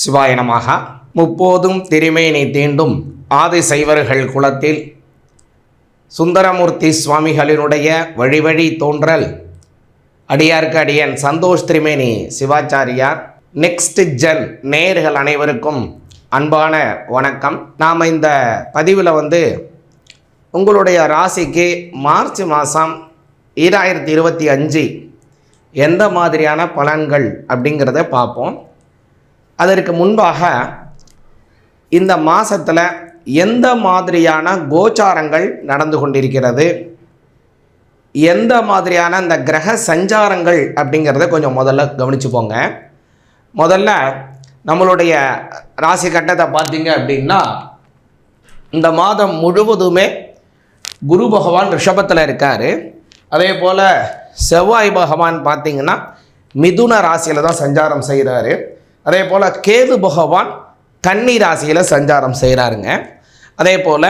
சிவாய நமக முப்போதும் திருமேனி தீண்டும் ஆதி சைவர்கள் குலத்தில் சுந்தரமூர்த்தி சுவாமிகளினுடைய வழிவழி தோன்றல். அடியார்க்கு அடியன் சந்தோஷ் திரிமேனி சிவாச்சாரியார். நெக்ஸ்ட் ஜென் நேர்கள் அனைவருக்கும் அன்பான வணக்கம். நாம் இந்த பதிவில் வந்து உங்களுடைய ராசிக்கு மார்ச் மாதம் ஈராயிரத்தி இருபத்தி அஞ்சு எந்த மாதிரியான பலன்கள் அப்படிங்கிறத பார்ப்போம். அதற்கு முன்பாக இந்த மாதத்தில் எந்த மாதிரியான கோச்சாரங்கள் நடந்து கொண்டிருக்கிறது? எந்த மாதிரியான இந்த கிரக சஞ்சாரங்கள் அப்படிங்கிறத கொஞ்சம் முதல்ல கவனிச்சுப்போங்க முதல்ல நம்மளுடைய ராசி கட்டத்தை பார்த்தீங்க அப்படின்னா இந்த மாதம் முழுவதுமே குரு பகவான் ரிஷபத்தில் இருக்கார். அதே போல் செவ்வாய் பகவான் பார்த்தீங்கன்னா மிதுன ராசியில் தான் சஞ்சாரம் செய்கிறாரு அதே போல் கேது பகவான் கன்னி ராசியில் சஞ்சாரம் செய்கிறாருங்க அதே போல்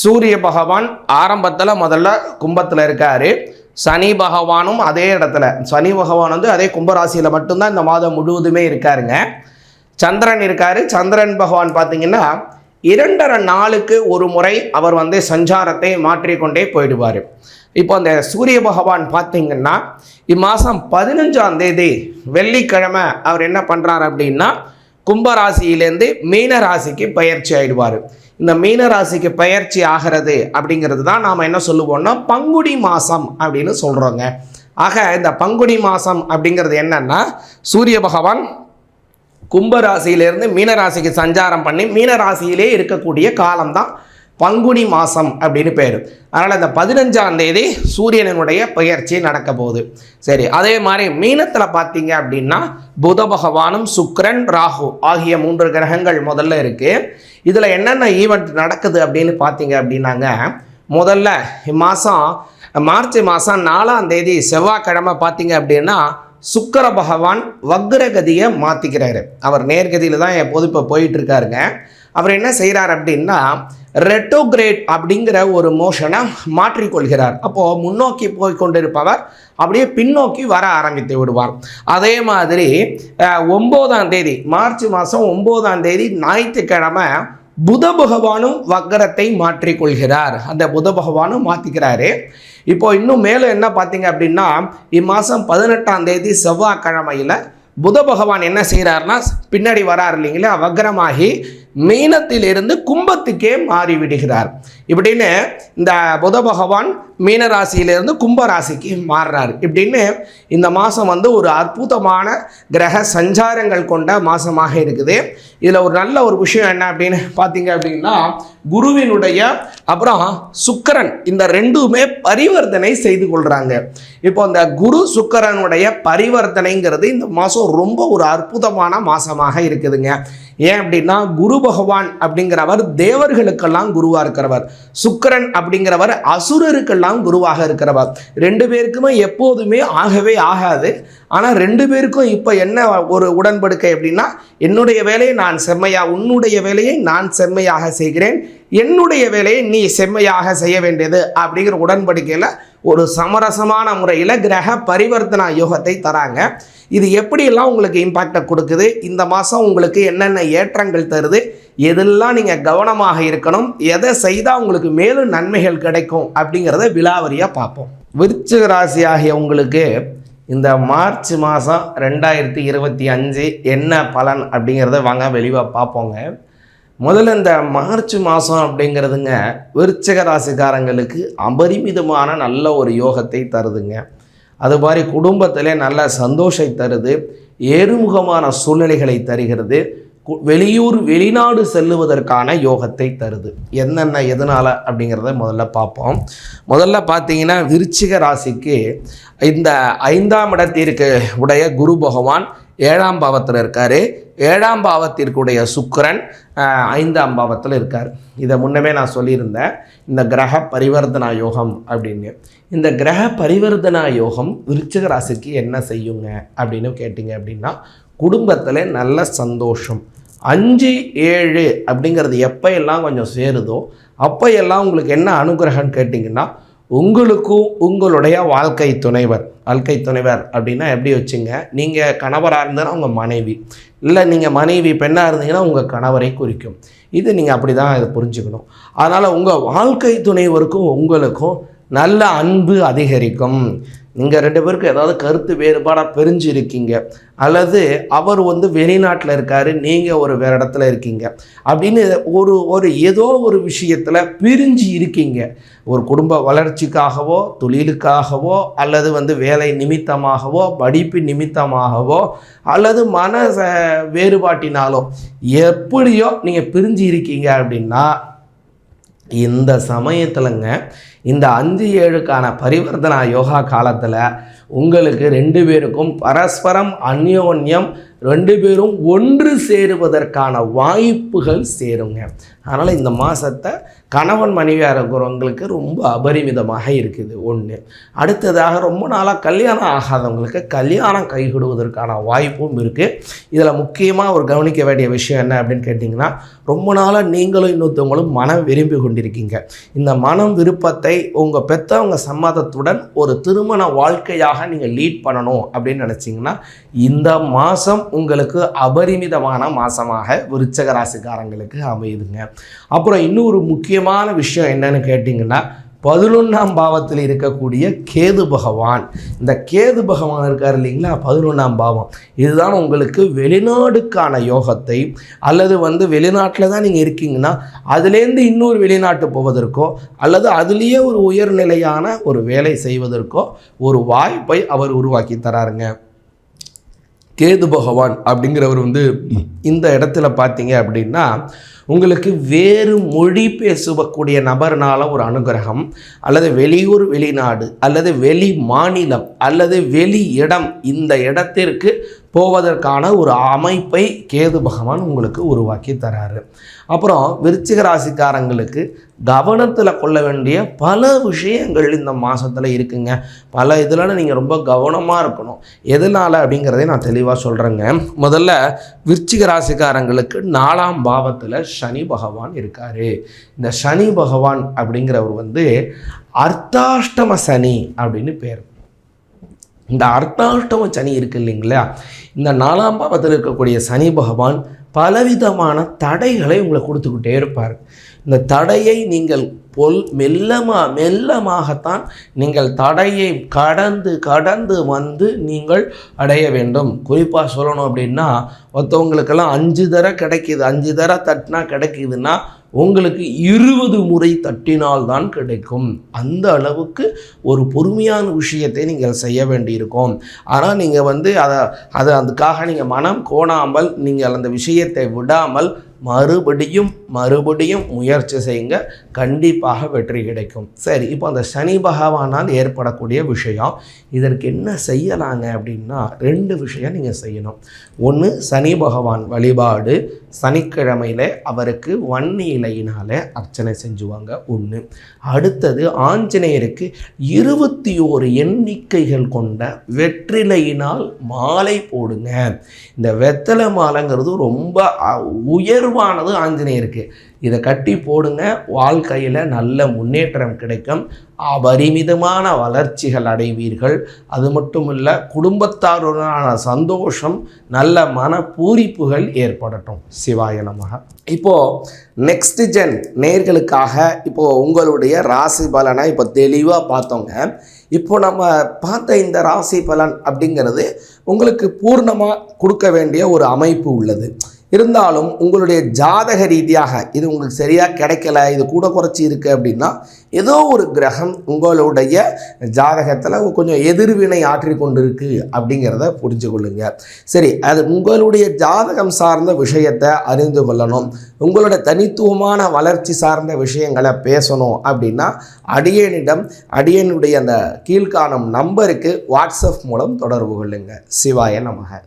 சூரிய பகவான் ஆரம்பத்தில் முதல்ல கும்பத்தில் இருக்கார். சனி பகவானும் அதே இடத்துல. சனி பகவான் வந்து அதே கும்பராசியில் மட்டும்தான் இந்த மாதம் முழுவதுமே இருக்காருங்க. சந்திரன் இருக்காரு. சந்திரன் பகவான் பார்த்தீங்கன்னா இரண்டரை நாளுக்கு ஒரு முறை அவர் வந்து சஞ்சாரத்தை மாற்றிக்கொண்டே போயிடுவார். இப்போ அந்த சூரிய பகவான் பார்த்தீங்கன்னா இம்மாதம் பதினஞ்சாம் தேதி வெள்ளிக்கிழமை அவர் என்ன பண்ணுறாரு அப்படின்னா கும்பராசியிலேருந்து மீன ராசிக்கு பயிற்சி ஆயிடுவார். இந்த மீன ராசிக்கு பயிற்சி ஆகிறது அப்படிங்கிறது தான் நாம் என்ன சொல்லுவோம்னா பங்குடி மாதம் அப்படின்னு சொல்கிறோங்க ஆக இந்த பங்குனி மாதம் அப்படிங்கிறது என்னன்னா சூரிய பகவான் கும்பராசியிலேருந்து மீனராசிக்கு சஞ்சாரம் பண்ணி மீனராசியிலே இருக்கக்கூடிய காலம்தான் பங்குனி மாதம் அப்படின்னு பேர். அதனால் அந்த பதினஞ்சாம் தேதி சூரியனுடைய பெயர்ச்சி நடக்க போகுது. சரி அதே மாதிரி மீனத்தில் பார்த்தீங்க அப்படின்னா புத பகவானும் சுக்கிரன் ராகு ஆகிய மூன்று கிரகங்கள் முதல்ல இருக்குது இதில் என்னென்ன ஈவெண்ட் நடக்குது அப்படின்னு பார்த்தீங்க அப்படின்னாங்க. முதல்ல இம்மாதம் மார்ச் மாதம் நாலாம் தேதி செவ்வாய்க்கிழமை பார்த்தீங்க அப்படின்னா சுக்கர பகவான் வக்ரகதியை மாற்றிக்கிறாரு அவர் நேர்கதியில் தான் எப்போது இப்போ போயிட்டு இருக்காருங்க. அவர் என்ன செய்கிறார் அப்படின்னா ரெட்டோகிரேட் அப்படிங்கிற ஒரு மோஷனை மாற்றிக்கொள்கிறார். அப்போது முன்னோக்கி போய் கொண்டிருப்பவர் அப்படியே பின்னோக்கி வர ஆரம்பித்து விடுவார். அதே மாதிரி ஒம்போதாம் தேதி மார்ச் மாதம் ஒம்போதாம் தேதி ஞாயிற்றுக்கிழமை புத பகவானும் வக்கரத்தை மாற்றிக்கொள்கிறார். அந்த புத பகவானும் மாற்றிக்கிறாரு இப்போ இன்னும் மேலும் என்ன பார்த்தீங்க அப்படின்னா இம்மாதம் பதினெட்டாம் தேதி செவ்வாய்க்கிழமையில் புத பகவான் என்ன செய்கிறாருன்னா பின்னாடி வரார் இல்லைங்களா வக்ரமாகி மீனத்திலிருந்து கும்பத்துக்கே மாறிவிடுகிறார். இப்படின்னு இந்த புத பகவான் மீன ராசியிலிருந்து கும்ப ராசிக்கு மாறுறார். இப்படின்னு இந்த மாதம் வந்து ஒரு அற்புதமான கிரக சஞ்சாரங்கள் கொண்ட மாதமாக இருக்குது. இதில் ஒரு நல்ல ஒரு விஷயம் என்ன அப்படின்னு பார்த்தீங்க அப்படின்னா குருவினுடைய அப்புறம் சுக்கரன் இந்த ரெண்டுமே பரிவர்த்தனை செய்து கொள்கிறாங்க இப்போ இந்த குரு சுக்கரனுடைய பரிவர்த்தனைங்கிறது இந்த மாதம் ரொம்ப ஒரு அற்புதமான மாதமாக இருக்குதுங்க. ஏன் அப்படின்னா குரு பகவான் அப்படிங்கிறவர் தேவர்களுக்கெல்லாம் குருவாக இருக்கிறவர். சுக்கரன் அப்படிங்கிறவர் அசுரருக்கெல்லாம் குருவாக இருக்கிறவர். ரெண்டு பேருக்குமே எப்போதுமே ஆகவே ஆகாது. ஆனால் ரெண்டு பேருக்கும் இப்போ என்ன ஒரு உடன்படுக்கை அப்படின்னா என்னுடைய வேலையை நான் செம்மையாக உன்னுடைய வேலையை நான் செம்மையாக செய்கிறேன். என்னுடைய வேலையை நீ செம்மையாக செய்ய வேண்டியது அப்படிங்கிற உடன்படிக்கையில் ஒரு சமரசமான முறையில் கிரக பரிவர்த்தனா யோகத்தை தராங்க. இது எப்படியெல்லாம் உங்களுக்கு இம்பாக்டை கொடுக்குது? இந்த மாதம் உங்களுக்கு என்னென்ன ஏற்றங்கள் தருது? எதெல்லாம் நீங்கள் கவனமாக இருக்கணும்? எதை செய்தால் உங்களுக்கு மேலும் நன்மைகள் கிடைக்கும்? அப்படிங்கிறத விலாவரியாக பார்ப்போம். விருச்சிக ராசி ஆகிய உங்களுக்கு இந்த மார்ச் மாதம் ரெண்டாயிரத்தி இருபத்தி அஞ்சு என்ன பலன் அப்படிங்கிறத வாங்க வெளிவாக பார்ப்போங்க. முதல்ல இந்த மார்ச் மாதம் அப்படிங்கிறதுங்க விருச்சக ராசிக்காரங்களுக்கு அபரிமிதமான நல்ல ஒரு யோகத்தை தருதுங்க. அது மாதிரி குடும்பத்தில் நல்ல சந்தோஷை தருது. ஏறுமுகமான சூழ்நிலைகளை தருகிறது. கு- வெளியூர் வெளிநாடு செல்லுவதற்கான யோகத்தை தருது. என்னென்ன எதனால் அப்படிங்கிறத முதல்ல பார்ப்போம். முதல்ல பார்த்தீங்கன்னா விருச்சிக ராசிக்கு இந்த ஐந்தாம் இடத்திற்கு உடைய குரு பகவான் ஏழாம் பாவத்தில் இருக்கார். ஏழாம் பாவத்திற்குடைய சுக்கிரன் ஐந்தாம் பாவத்தில் இருக்கார். இதை முன்னமே நான் சொல்லியிருந்தேன். இந்த கிரக பரிவர்த்தனா யோகம் அப்படின்னு. இந்த கிரக பரிவர்த்தனா யோகம் விருச்சக ராசிக்கு என்ன செய்யுங்க அப்படின்னு கேட்டிங்க அப்படின்னா குடும்பத்தில் நல்ல சந்தோஷம். அஞ்சு ஏழு அப்படிங்கிறது எப்போ எல்லாம் கொஞ்சம் சேருதோ அப்போ எல்லாம் உங்களுக்கு என்ன அனுகிரகம்னு கேட்டிங்கன்னா உங்களுக்கும் உங்களுடைய வாழ்க்கை துணைவர் வாழ்க்கை துணைவர் அப்படின்னா எப்படி வச்சுங்க? நீங்கள் கணவராக இருந்தீங்கன்னா உங்கள் மனைவி. இல்லை நீங்கள் மனைவி பெண்ணாக இருந்தீங்கன்னா உங்கள் கணவரை குறிக்கும். இது நீங்கள் அப்படி தான் இதை புரிஞ்சுக்கணும். அதனால் உங்கள் வாழ்க்கை துணைவருக்கும் உங்களுக்கும் நல்ல அன்பு அதிகரிக்கும். நீங்கள் ரெண்டு பேருக்கும் ஏதாவது கருத்து வேறுபாடாக பிரிஞ்சு இருக்கீங்க அல்லது அவர் வந்து வெளிநாட்டில் இருக்கார் நீங்கள் ஒரு வேறு இடத்துல இருக்கீங்க. அப்படின்னு ஒரு ஒரு ஏதோ ஒரு விஷயத்தில் பிரிஞ்சு இருக்கீங்க. ஒரு குடும்ப வளர்ச்சிக்காகவோ தொழிலுக்காகவோ அல்லது வந்து வேலை நிமித்தமாகவோ படிப்பு நிமித்தமாகவோ அல்லது மன வேறுபாட்டினாலோ எப்படியோ நீங்கள் பிரிஞ்சு இருக்கீங்க அப்படின்னா இந்த சமயத்துலங்க இந்த அஞ்சு ஏழுக்கான பரிவர்த்தனா யோகா காலத்தில் உங்களுக்கு ரெண்டு பேருக்கும் பரஸ்பரம் அந்யோன்யம் ரெண்டு பேரும் ஒன்று சேருவதற்கான வாய்ப்புகள் சேருங்க. அதனால் இந்த மாதத்தை கணவன் மனைவியாக இருக்கிறவங்களுக்கு ரொம்ப அபரிமிதமாக இருக்குது ஒன்று அடுத்ததாக ரொம்ப நாளாக கல்யாணம் ஆகாதவங்களுக்கு கல்யாணம் கைகூடுவதற்கான வாய்ப்பும் இருக்குது இதில் முக்கியமாக ஒரு கவனிக்க வேண்டிய விஷயம் என்ன அப்படின்னு கேட்டிங்கன்னா ரொம்ப நாளாக நீங்களும் இன்னொருத்தவங்களும் மனம் விரும்பி கொண்டிருக்கீங்க. இந்த மனம் விருப்பத்தை உங்கள் பெற்றவங்க சம்மதத்துடன் ஒரு திருமண வாழ்க்கையாக நீங்கள் லீட் பண்ணணும் அப்படின்னு நினச்சிங்கன்னா இந்த மாதம் உங்களுக்கு அபரிமிதமான மாதமாக விருச்சக ராசிக்காரங்களுக்கு அமையுதுங்க. அப்புறம் இன்னொரு முக்கியமான விஷயம் என்னன்னு கேட்டிங்கன்னா பதினொன்றாம் பாவத்தில் இருக்கக்கூடிய கேது பகவான். இந்த கேது பகவான் இருக்கார் இல்லைங்களா? பதினொன்றாம் பாவம். இதுதான் உங்களுக்கு வெளிநாடுக்கான யோகத்தை அல்லது வந்து வெளிநாட்டில் தான் நீங்கள் இருக்கீங்கன்னா அதுலேருந்து இன்னொரு வெளிநாட்டு போவதற்கோ அல்லது அதுலேயே ஒரு உயர்நிலையான ஒரு வேலை செய்வதற்கோ ஒரு வாய்ப்பை அவர் உருவாக்கி தராருங்க. கேது பகவான் அப்படிங்கிறவர் வந்து இந்த இடத்துல பார்த்தீங்க அப்படின்னா உங்களுக்கு வேறு மொழி பேசக்கூடிய நபர்னால ஒரு அனுகிரகம் அல்லது வெளியூர் வெளிநாடு அல்லது வெளி மாநிலம் அல்லது வெளி இடம் இந்த இடத்திற்கு போவதற்கான ஒரு அமைப்பை கேது பகவான் உங்களுக்கு உருவாக்கி தராரு. அப்புறம் விருச்சிக ராசிக்காரங்களுக்கு கவனத்தில் கொள்ள வேண்டிய பல விஷயங்கள் இந்த மாதத்தில் இருக்குங்க. பல இதில் நீங்கள் ரொம்ப கவனமாக இருக்கணும். எதனால் அப்படிங்கிறதை நான் தெளிவாக சொல்கிறேங்க முதல்ல விருச்சிக ராசிக்காரங்களுக்கு நாலாம் பாவத்தில் சனி பகவான் இருக்கார். இந்த சனி பகவான் அப்படிங்கிறவர் வந்து அர்த்தாஷ்டம சனி அப்படின்னு பேர். இந்த அர்த்தாஷ்டம சனி இருக்கு இல்லைங்களா? இந்த நாலாம் பாவத்தில் இருக்கக்கூடிய சனி பகவான் பலவிதமான தடைகளை உங்களை கொடுத்துக்கிட்டே இருப்பார். இந்த தடையை நீங்கள் பொல் மெல்லமாக மெல்லமாகத்தான் நீங்கள் தடையை கடந்து கடந்து வந்து நீங்கள் அடைய வேண்டும். குறிப்பாக சொல்லணும் அப்படின்னா ஒருத்தவங்களுக்கெல்லாம் அஞ்சு தர கிடைக்கிது. அஞ்சு தர தட்டினா கிடைக்குதுன்னா உங்களுக்கு இருபது முறை தட்டினால்தான் கிடைக்கும். அந்த அளவுக்கு ஒரு பொறுமையான விஷயத்தை நீங்கள் செய்ய வேண்டியிருக்கும். ஆனால் நீங்கள் வந்து அதை அதை அதுக்காக நீங்கள் மனம் கோணாமல் நீங்கள் அந்த விஷயத்தை விடாமல் மறுபடியும் மறுபடியும் முயற்சி செய்யுங்க. கண்டிப்பாக வெற்றி கிடைக்கும். சரி இப்போ அந்த சனி பகவானால் ஏற்படக்கூடிய விஷயம் இதற்கு என்ன செய்யலாங்க அப்படின்னா ரெண்டு விஷயம் நீங்கள் செய்யணும். ஒன்று சனி பகவான் வழிபாடு சனிக்கிழமையில் அவருக்கு வன்னி இலையினால் அர்ச்சனை செஞ்சுவாங்க ஒன்று அடுத்தது ஆஞ்சநேயருக்கு இருபத்தி ஓரு எண்ணிக்கைகள் கொண்ட வெற்றிலையினால் மாலை போடுங்க. இந்த வெத்தலை மாலைங்கிறது ரொம்ப உயர் உயர்வானது ஆஞ்சநேயருக்கு. இதை கட்டி போடுங்க. வாழ்க்கையில் நல்ல முன்னேற்றம் கிடைக்கும். அபரிமிதமான வளர்ச்சிகள் அடைவீர்கள். அது மட்டும் இல்லை குடும்பத்தாருடனான சந்தோஷம் நல்ல மன பூரிப்புகள் ஏற்படட்டும். சிவாய நமக. இப்போது நெக்ஸ்ட் ஜென் நேர்களுக்காக இப்போது உங்களுடைய ராசி பலனை இப்போ தெளிவாக பார்த்தோங்க. இப்போ நம்ம பார்த்த இந்த ராசி பலன் அப்படிங்கிறது உங்களுக்கு பூர்ணமாக கொடுக்க வேண்டிய ஒரு அமைப்பு உள்ளது. இருந்தாலும் உங்களுடைய ஜாதக ரீதியாக இது உங்களுக்கு சரியாக கிடைக்கல இது கூட குறைச்சி இருக்குது அப்படின்னா ஏதோ ஒரு கிரகம் உங்களுடைய ஜாதகத்தில் கொஞ்சம் எதிர்வினை ஆற்றி கொண்டிருக்கு அப்படிங்கிறத புரிஞ்சு கொள்ளுங்க. சரி அது உங்களுடைய ஜாதகம் சார்ந்த விஷயத்தை அறிந்து கொள்ளணும். உங்களோட தனித்துவமான வளர்ச்சி சார்ந்த விஷயங்களை பேசணும் அப்படின்னா அடியனிடம் அடியனுடைய அந்த கீழ்காணும் நம்பருக்கு வாட்ஸ்அப் மூலம் தொடர்பு கொள்ளுங்கள் சிவாய நமக.